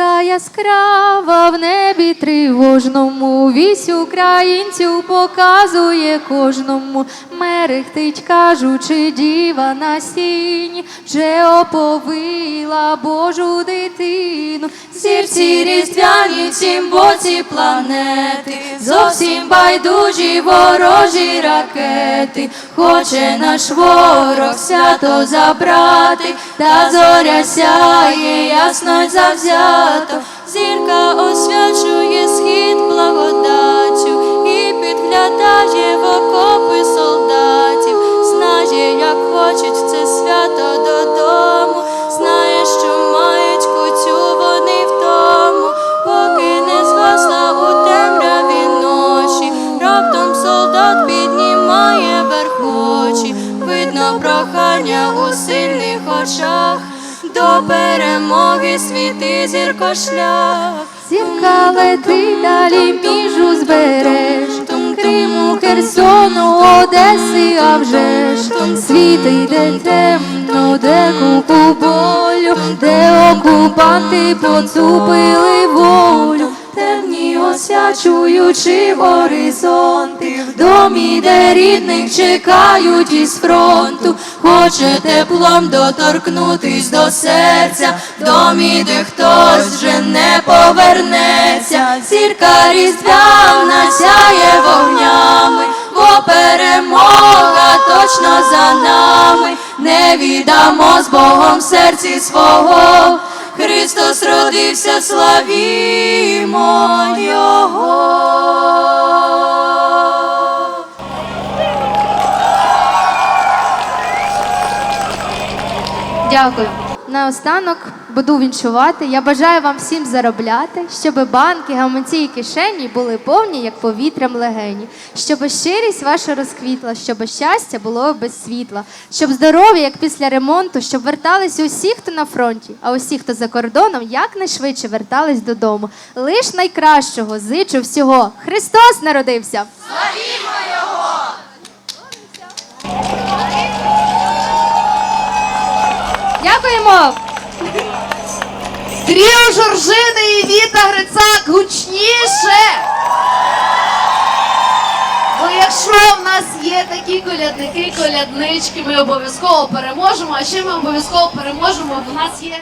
Зірка яскрава в небі тривожному, вісь українців показує кожному. Мерехтить, кажучи, діва на сіні, вже оповила Божу дитину. Зірці різдвяні цім боці планети, зовсім байдужі ворожі ракети, хоче наш ворог свято забрати, та зоря сяє ясно й завзято. Зірка освячує схід благодаттю і підглядає в окопи солдатів, знає, як хочуть це свято додому, знає, що мають кутю вони в тому, поки не згасла у темряві ночі, раптом солдат піднімає верх очі, видно прохання у сильних очах. До перемоги світи зірко шлях. Зірка лети далі між узбереж, Том Криму, Херсону, Одеси, а вже ж світи, де темно, де купу болю, де окупанти поцупили волю. Освячуючи горизонти, в домі, де рідних чекають із фронту, хоче теплом доторкнутись до серця, в домі, де хтось вже не повернеться, зірка різдвяна сяє вогнями, бо перемога точно за нами, не віддамо з Богом серці свого. Христос родився, славімо Дякую. Наостанок буду віншувати. Я бажаю вам всім заробляти, щоб банки, гаманці і кишені були повні, як повітрям легені, щоб щирість ваша розквітла, щоб щастя було без світла, щоб здоров'я, як після ремонту, щоб вертались усі, хто на фронті, а усі, хто за кордоном, якнайшвидше вертались додому. Лиш найкращого зичу всього. Христос народився! Дякуємо! Тріо Жоржини і Віта Грицак гучніше! Бо якщо в нас є такі колядники, коляднички, ми обов'язково переможемо. А ще ми обов'язково переможемо, бо в нас є.